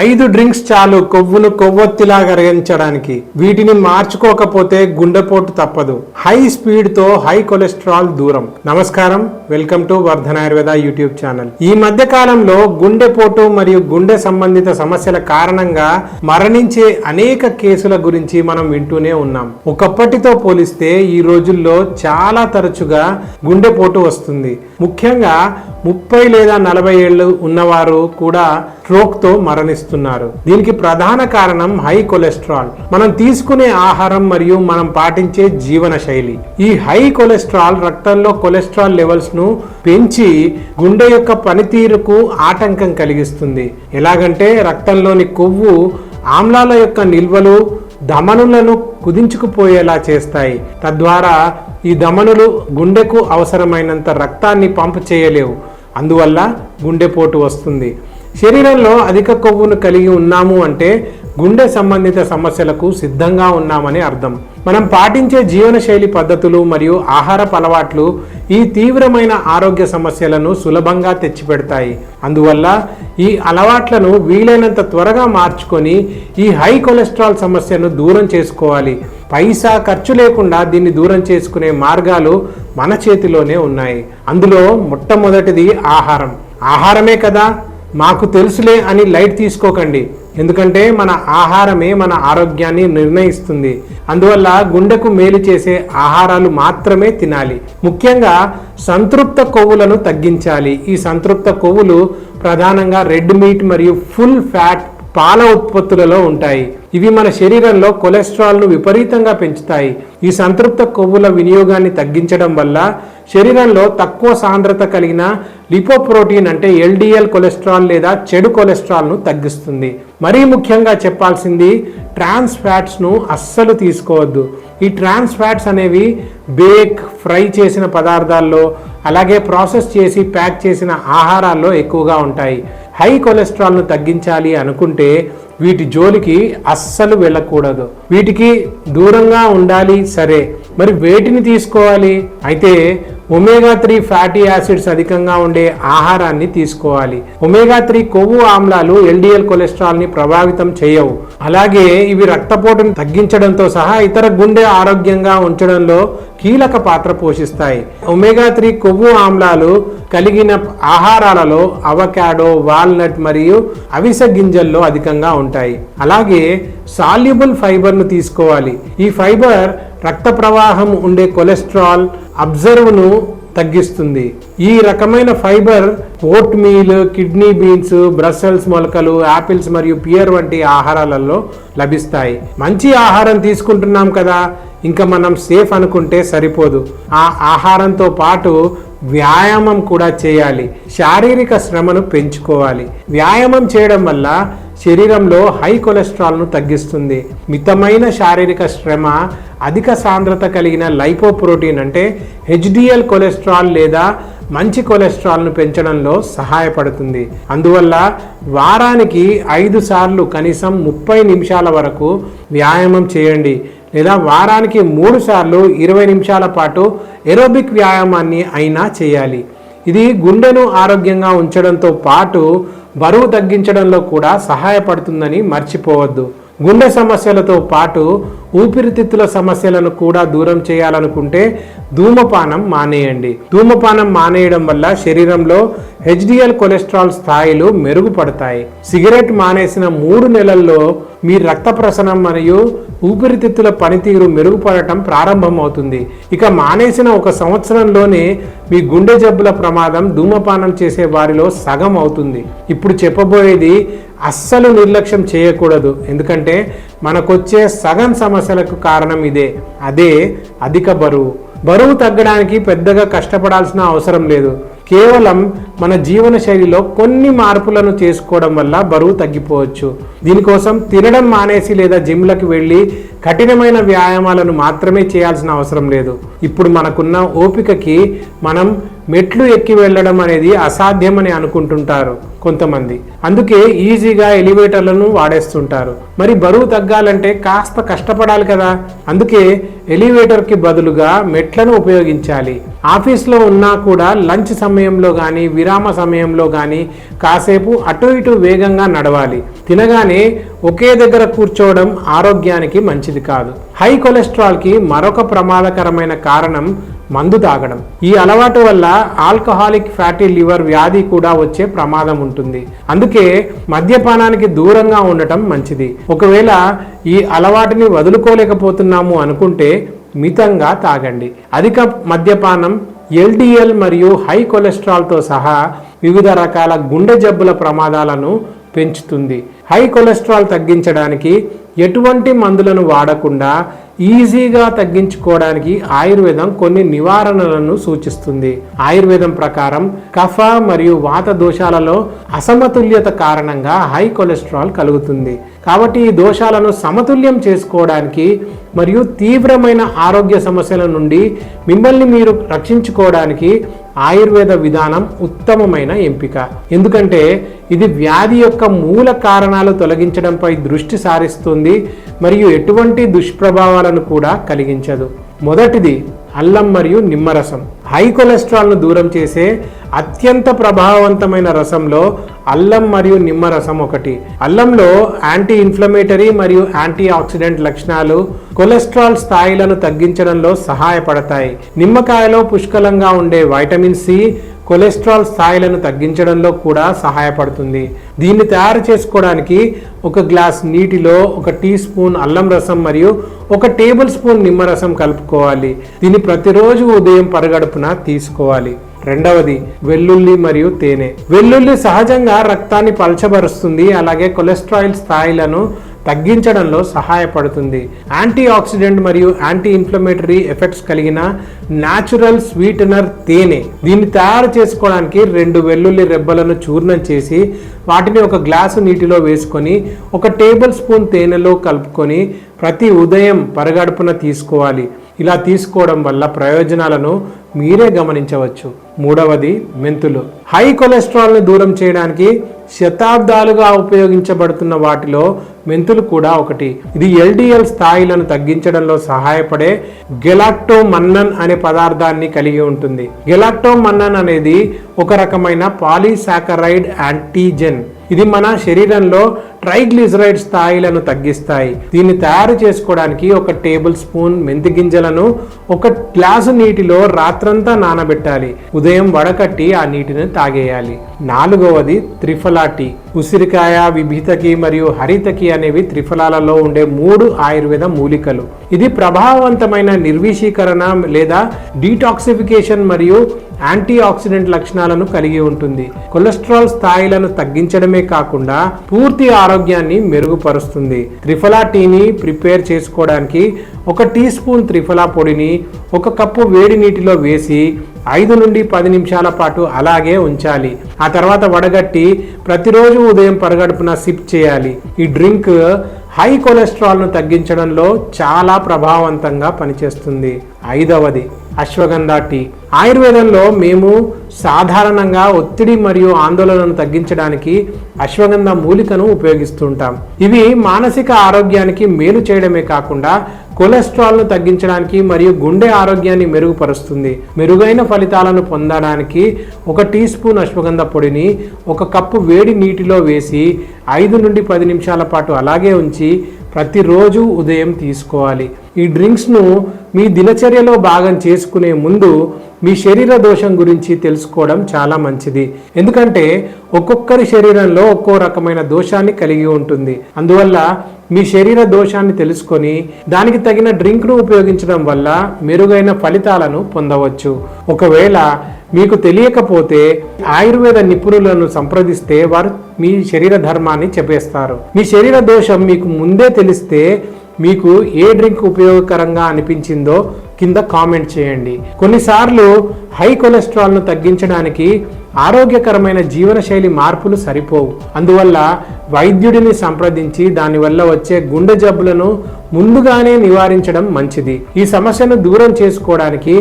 ఐదు డ్రింక్స్ చాలు కొవ్వును కొవ్వొత్తిలా కరిగించడానికి వీటిని మార్చుకోకపోతే గుండెపోటు తప్పదు. హై స్పీడ్తో హై కొలెస్ట్రాల్ దూరం. నమస్కారం. Welcome to Vardhana Ayurveda YouTube channel. ఈ మధ్య కాలంలో గుండెపోటు మరియు గుండె సంబంధిత సమస్యల కారణంగా మరణించే అనేక కేసుల గురించి మనం వింటూనే ఉన్నాం. ఒకప్పటితో పోలిస్తే ఈ రోజుల్లో చాలా తరచుగా గుండెపోటు వస్తుంది. ముఖ్యంగా ముప్పై లేదా నలభై ఏళ్ళు ఉన్నవారు కూడా స్ట్రోక్తో మరణిస్తారు చేస్తున్నారు దీనికి ప్రధాన కారణం హై కొలెస్ట్రాల్. మనం తీసుకునే ఆహారం మరియు మనం పాటించే జీవన శైలి ఈ హై కొలెస్ట్రాల్ రక్తంలో కొలెస్ట్రాల్ లెవెల్స్ను పెంచి గుండె యొక్క పనితీరుకు ఆటంకం కలిగిస్తుంది. ఎలాగంటే రక్తంలోని కొవ్వు ఆమ్లాల యొక్క నిల్వలు ధమనులను కుదించుకుపోయేలా చేస్తాయి. తద్వారా ఈ ధమనులు గుండెకు అవసరమైనంత రక్తాన్ని పంపు చేయలేవు. అందువల్ల గుండెపోటు వస్తుంది. శరీరంలో అధిక కొవ్వును కలిగి ఉన్నాము అంటే గుండె సంబంధిత సమస్యలకు సిద్ధంగా ఉన్నామని అర్థం. మనం పాటించే జీవనశైలి పద్ధతులు మరియు ఆహారపు అలవాట్లు ఈ తీవ్రమైన ఆరోగ్య సమస్యలను సులభంగా తెచ్చిపెడతాయి. అందువల్ల ఈ అలవాట్లను వీలైనంత త్వరగా మార్చుకొని ఈ హై కొలెస్ట్రాల్ సమస్యను దూరం చేసుకోవాలి. పైసా ఖర్చు లేకుండా దీన్ని దూరం చేసుకునే మార్గాలు మన చేతిలోనే ఉన్నాయి. అందులో మొట్టమొదటిది ఆహారం. ఆహారమే కదా. మాకు తెలుసులే అని లైట్ తీసుకోకండి. ఎందుకంటే మన ఆహారమే మన ఆరోగ్యాన్ని నిర్ణయిస్తుంది. అందువల్ల గుండెకు మేలు చేసే ఆహారాలు మాత్రమే తినాలి. ముఖ్యంగా సంతృప్త కొవ్వులను తగ్గించాలి. ఈ సంతృప్త కొవ్వులు ప్రధానంగా రెడ్ మీట్ మరియు ఫుల్ ఫ్యాట్ పాల ఉత్పత్తులలో ఉంటాయి. ఇవి మన శరీరంలో కొలెస్ట్రాల్ను విపరీతంగా పెంచుతాయి. ఈ సంతృప్త కొవ్వుల వినియోగాన్ని తగ్గించడం వల్ల శరీరంలో తక్కువ సాంద్రత కలిగిన లిపోప్రోటీన్ అంటే ఎల్డిఎల్ కొలెస్ట్రాల్ లేదా చెడు కొలెస్ట్రాల్ను తగ్గిస్తుంది. మరీ ముఖ్యంగా చెప్పాల్సింది ట్రాన్స్ ఫ్యాట్స్ను అస్సలు తీసుకోవద్దు. ఈ ట్రాన్స్ ఫ్యాట్స్ అనేవి బేక్ ఫ్రై చేసిన పదార్థాల్లో అలాగే ప్రాసెస్ చేసి ప్యాక్ చేసిన ఆహారాల్లో ఎక్కువగా ఉంటాయి. హై కొలెస్ట్రాల్ను తగ్గించాలి అనుకుంటే వీటి జోలికి అస్సలు వెళ్ళకూడదు. వీటికి దూరంగా ఉండాలి సరే. మరి వేటిని తీసుకోవాలి? అయితే ఒమేగా త్రీ ఫ్యాటీ యాసిడ్స్ అధికంగా ఉండే ఆహారాన్ని తీసుకోవాలి. ఒమేగా త్రీ కొవ్వు ఆమ్లాలు ఎల్డిఎల్ కొలెస్ట్రాల్ని ప్రభావితం చేయవు. అలాగే ఇవి రక్తపోటును తగ్గించడంతో సహా ఇతర గుండె ఆరోగ్యంగా ఉంచడంలో కీలక పాత్ర పోషిస్తాయి. ఒమేగా త్రీ కొవ్వు ఆమ్లాలు కలిగిన ఆహారాలలో అవకాడో వాల్నట్ మరియు అవిసె గింజల్లో అధికంగా ఉంటాయి. అలాగే సాల్యుబుల్ ఫైబర్ను తీసుకోవాలి. ఈ ఫైబర్ రక్త ప్రవాహం ఉండే కొలెస్ట్రాల్ అబ్జర్వ్ను తగ్గిస్తుంది. ఈ రకమైన fibre oatmeal kidney beans Brussels మొలకలు యాపిల్స్ మరియు పియర్ వంటి ఆహారాలలో లభిస్తాయి. మంచి ఆహారం తీసుకుంటున్నాం కదా? ఇంకా మనం సేఫ్ అనుకుంటే సరిపోదు. ఆ ఆహారంతో పాటు వ్యాయామం కూడా చేయాలి. శారీరక శ్రమను పెంచుకోవాలి. వ్యాయామం చేయడం వల్ల శరీరంలో హై కొలెస్ట్రాల్ను తగ్గిస్తుంది. మితమైన శారీరక శ్రమ అధిక సాంద్రత కలిగిన లైపోప్రోటీన్ అంటే హెచ్డిఎల్ కొలెస్ట్రాల్ లేదా మంచి కొలెస్ట్రాల్ను పెంచడంలో సహాయపడుతుంది. అందువల్ల వారానికి ఐదు సార్లు కనీసం ముప్పై నిమిషాల వరకు వ్యాయామం చేయండి. లేదా వారానికి మూడు సార్లు ఇరవై నిమిషాల పాటు ఎరోబిక్ వ్యాయామాన్ని అయినా చేయాలి. ఇది గుండెను ఆరోగ్యంగా ఉంచడంతో పాటు బరువు తగ్గించడంలో కూడా సహాయపడుతుందని మర్చిపోవద్దు. గుండె సమస్యలతో పాటు ఊపిరితిత్తుల సమస్యలను కూడా దూరం చేయాలనుకుంటే ధూమపానం మానేయండి. ధూమపానం మానేయడం వల్ల శరీరంలో హెచ్డిఎల్ కొలెస్ట్రాల్ స్థాయిలు మెరుగుపడతాయి. సిగరెట్ మానేసిన మూడు నెలల్లో మీ రక్త ప్రసరణ మరియు ఊపిరితిత్తుల పనితీరు మెరుగుపడటం ప్రారంభమవుతుంది. ఇక మానేసిన ఒక సంవత్సరంలోనే మీ గుండె జబ్బుల ప్రమాదం ధూమపానం చేసే వారిలో సగం అవుతుంది. ఇప్పుడు చెప్పబోయేది అస్సలు నిర్లక్ష్యం చేయకూడదు. ఎందుకంటే మనకొచ్చే సగం సమస్యలకు కారణం ఇదే. అదే అధిక బరువు. బరువు తగ్గడానికి పెద్దగా కష్టపడాల్సిన అవసరం లేదు. కేవలం మన జీవన శైలిలో కొన్ని మార్పులను చేసుకోవడం వల్ల బరువు తగ్గిపోవచ్చు. దీనికోసం తినడం మానేసి లేదా జిమ్లకు వెళ్ళి కఠినమైన వ్యాయామాలను మాత్రమే చేయాల్సిన అవసరం లేదు. ఇప్పుడు మనకున్న ఓపికకి మనం మెట్లు ఎక్కి వెళ్ళడం అనేది అసాధ్యమని అనుకుంటుంటారు కొంతమంది. అందుకే ఈజీగా ఎలివేటర్లను వాడేస్తుంటారు. మరి బరువు తగ్గాలంటే కాస్త కష్టపడాలి కదా? అందుకే ఎలివేటర్కి బదులుగా మెట్లను ఉపయోగించాలి. ఆఫీస్లో ఉన్నా కూడా లంచ్ సమయంలో కానీ విరామ సమయంలో కానీ కాసేపు అటు ఇటు వేగంగా నడవాలి. తినగానే ఒకే దగ్గర కూర్చోవడం ఆరోగ్యానికి మంచిది కాదు. హై కొలెస్ట్రాల్కి మరొక ప్రమాదకరమైన కారణం మందు తాగడం. ఈ అలవాటు వల్ల ఆల్కహాలిక్ ఫ్యాటీ లివర్ వ్యాధి కూడా వచ్చే ప్రమాదం ఉంటుంది. అందుకే మద్యపానానికి దూరంగా ఉండటం మంచిది. ఒకవేళ ఈ అలవాటుని వదులుకోలేకపోతున్నాము అనుకుంటే మితంగా తాగండి. అధిక మద్యపానం ఎల్డిఎల్ మరియు హై కొలెస్ట్రాల్తో సహా వివిధ రకాల గుండె జబ్బుల ప్రమాదాలను పెంచుతుంది. హై కొలెస్ట్రాల్ తగ్గించడానికి ఎటువంటి మందులను వాడకుండా ఈజీగా తగ్గించుకోవడానికి ఆయుర్వేదం కొన్ని నివారణలను సూచిస్తుంది. ఆయుర్వేదం ప్రకారం కఫ మరియు వాత దోషాలలో అసమతుల్యత కారణంగా హై కొలెస్ట్రాల్ కలుగుతుంది. కాబట్టి ఈ దోషాలను సమతుల్యం చేసుకోవడానికి మరియు తీవ్రమైన ఆరోగ్య సమస్యల నుండి మిమ్మల్ని మీరు రక్షించుకోవడానికి ఆయుర్వేద విధానం ఉత్తమమైన ఎంపిక. ఎందుకంటే ఇది వ్యాధి యొక్క మూల కారణాలు తొలగించడంపై దృష్టి సారిస్తుంది మరియు ఎటువంటి దుష్ప్రభావాలను కూడా కలిగించదు. మొదటిది అల్లం మరియు నిమ్మరసం. హై కొలెస్ట్రాల్ను దూరం చేసే అత్యంత ప్రభావవంతమైన రసంలో అల్లం మరియు నిమ్మరసం ఒకటి. అల్లంలో యాంటీ ఇన్ఫ్లమేటరీ మరియు యాంటీ ఆక్సిడెంట్ లక్షణాలు కొలెస్ట్రాల్ స్థాయిలను తగ్గించడంలో సహాయపడతాయి. నిమ్మకాయలో పుష్కలంగా ఉండే వైటమిన్ సి కొలెస్ట్రాల్ స్థాయిలను తగ్గించడంలో కూడా సహాయపడుతుంది. దీన్ని తయారు చేసుకోవడానికి ఒక గ్లాస్ నీటిలో ఒక టీ స్పూన్ అల్లం రసం మరియు ఒక టేబుల్ స్పూన్ నిమ్మరసం కలుపుకోవాలి. దీన్ని ప్రతిరోజు ఉదయం పరగడుపున తీసుకోవాలి. రెండవది వెల్లుల్లి మరియు తేనె. వెల్లుల్లి సహజంగా రక్తాన్ని పలచబరుస్తుంది. అలాగే కొలెస్ట్రాయిల్ స్థాయిలను తగ్గించడంలో సహాయపడుతుంది. యాంటీ ఆక్సిడెంట్ మరియు యాంటీ ఇన్ఫ్లమేటరీ ఎఫెక్ట్స్ కలిగిన న్యాచురల్ స్వీటనర్ తేనె. దీన్ని తయారు చేసుకోవడానికి రెండు వెల్లుల్లి రెబ్బలను చూర్ణం చేసి వాటిని ఒక గ్లాసు నీటిలో వేసుకొని ఒక టేబుల్ స్పూన్ తేనెలో కలుపుకొని ప్రతి ఉదయం పరగడుపున తీసుకోవాలి. ఇలా తీసుకోవడం వల్ల ప్రయోజనాలను మీరే గమనించవచ్చు. మూడవది మెంతులు. హై కొలెస్ట్రాల్ని దూరం చేయడానికి శతాబ్దాలుగా ఉపయోగించబడుతున్న వాటిలో మెంతులు కూడా ఒకటి. ఇది ఎల్డిఎల్ స్థాయిలను తగ్గించడంలో సహాయపడే గెలాక్టో మన్నన్ అనే పదార్థాన్ని కలిగి ఉంటుంది. గెలాక్టో మన్నన్ అనేది ఒక రకమైన పాలీసాకరైడ్ యాంటీజెన్. ఇది మన శరీరంలో ట్రైగ్లిజరైడ్ స్థాయిలను తగ్గిస్తాయి. దీన్ని తయారు చేసుకోవడానికి ఒక టేబుల్ స్పూన్ మెంతి గింజలను ఒక గ్లాసు నీటిలో రాత్రంతా నానబెట్టాలి. ఉదయం వడకట్టి ఆ నీటిని తాగేయాలి. నాలుగవది త్రిఫలా టీ ఉసిరికాయ విభితకి మరియు హరితకి అనేవి త్రిఫలాలలో ఉండే మూడు ఆయుర్వేద మూలికలు. ఇది ప్రభావవంతమైన నిర్వీషీకరణ లేదా డీటాక్సిఫికేషన్ మరియు యాంటీ ఆక్సిడెంట్ లక్షణాలను కలిగి ఉంటుంది. కొలెస్ట్రాల్ స్థాయిలను తగ్గించడమే కాకుండా పూర్తి ఆరోగ్యాన్ని మెరుగుపరుస్తుంది. త్రిఫలా టీని ప్రిపేర్ చేసుకోవడానికి ఒక టీ స్పూన్ త్రిఫలా పొడిని ఒక కప్పు వేడి నీటిలో వేసి ఐదు నుండి పది నిమిషాల పాటు అలాగే ఉంచాలి. ఆ తర్వాత వడగట్టి ప్రతిరోజు ఉదయం పరగడుపున సిప్ చేయాలి. ఈ డ్రింక్ హై కొలెస్ట్రాల్ను తగ్గించడంలో చాలా ప్రభావవంతంగా పనిచేస్తుంది. ఐదవది అశ్వగంధ టీ. ఆయుర్వేదంలో మేము సాధారణంగా ఒత్తిడి మరియు ఆందోళనను తగ్గించడానికి అశ్వగంధ మూలికను ఉపయోగిస్తుంటాం. ఇవి మానసిక ఆరోగ్యానికి మేలు చేయడమే కాకుండా కొలెస్ట్రాల్ను తగ్గించడానికి మరియు గుండె ఆరోగ్యాన్ని మెరుగుపరుస్తుంది. మెరుగైన ఫలితాలను పొందడానికి ఒక టీ స్పూన్ అశ్వగంధ పొడిని ఒక కప్పు వేడి నీటిలో వేసి ఐదు నుండి పది నిమిషాల పాటు అలాగే ఉంచి ప్రతిరోజు ఉదయం తీసుకోవాలి. ఈ డ్రింక్స్ను మీ దినచర్యలో భాగం చేసుకునే ముందు మీ శరీర దోషం గురించి తెలుసుకోవడం చాలా మంచిది. ఎందుకంటే ఒక్కొక్కరి శరీరంలో ఒక్కో రకమైన దోషాన్ని కలిగి ఉంటుంది. అందువల్ల మీ శరీర దోషాన్ని తెలుసుకొని దానికి తగిన డ్రింక్ను ఉపయోగించడం వల్ల మెరుగైన ఫలితాలను పొందవచ్చు. ఒకవేళ మీకు తెలియకపోతే ఆయుర్వేద నిపుణులను సంప్రదిస్తే వారు మీ శరీర ధర్మాన్ని చెప్పేస్తారు. మీ శరీర దోషం మీకు ముందే తెలిస్తే మీకు ఏ డ్రింక్ ఉపయోగకరంగా అనిపించిందో కింద కామెంట్ చేయండి. కొన్నిసార్లు హై కొలెస్ట్రాల్ను తగ్గించడానికి ఆరోగ్యకరమైన జీవనశైలి మార్పులు సరిపోవు. అందువల్ల వైద్యుడిని సంప్రదించి దానివల్ల వచ్చే గుండె జబ్బులను ముందుగానే నివారించడం మంచిది. ఈ సమస్యను దూరం చేసుకోవడానికి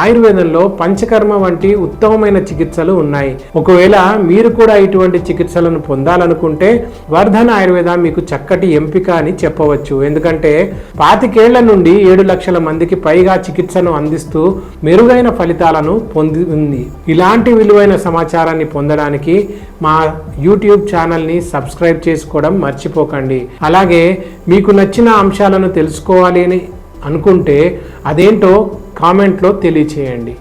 ఆయుర్వేదంలో పంచకర్మ వంటి ఉత్తమమైన చికిత్సలు ఉన్నాయి. ఒకవేళ మీరు కూడా ఇటువంటి చికిత్సలను పొందాలనుకుంటే వర్ధన్ ఆయుర్వేద మీకు చక్కటి ఎంపిక అని చెప్పవచ్చు. ఎందుకంటే పాతికేళ్ళ నుండి ఏడు లక్షల మందికి పైగా చికిత్సను అందిస్తూ మెరుగైన ఫలితాలను పొంది ఉంది. ఇలాంటి విలువైన సమాచారాన్ని పొందడానికి మా యూట్యూబ్ ఛానల్ని సబ్స్క్రైబ్ చేసుకోవడం మర్చిపోకండి. అలాగే మీకు నచ్చిన అంశాలను తెలుసుకోవాలి అని అనుకుంటే అదేంటో కామెంట్లో తెలియచేయండి.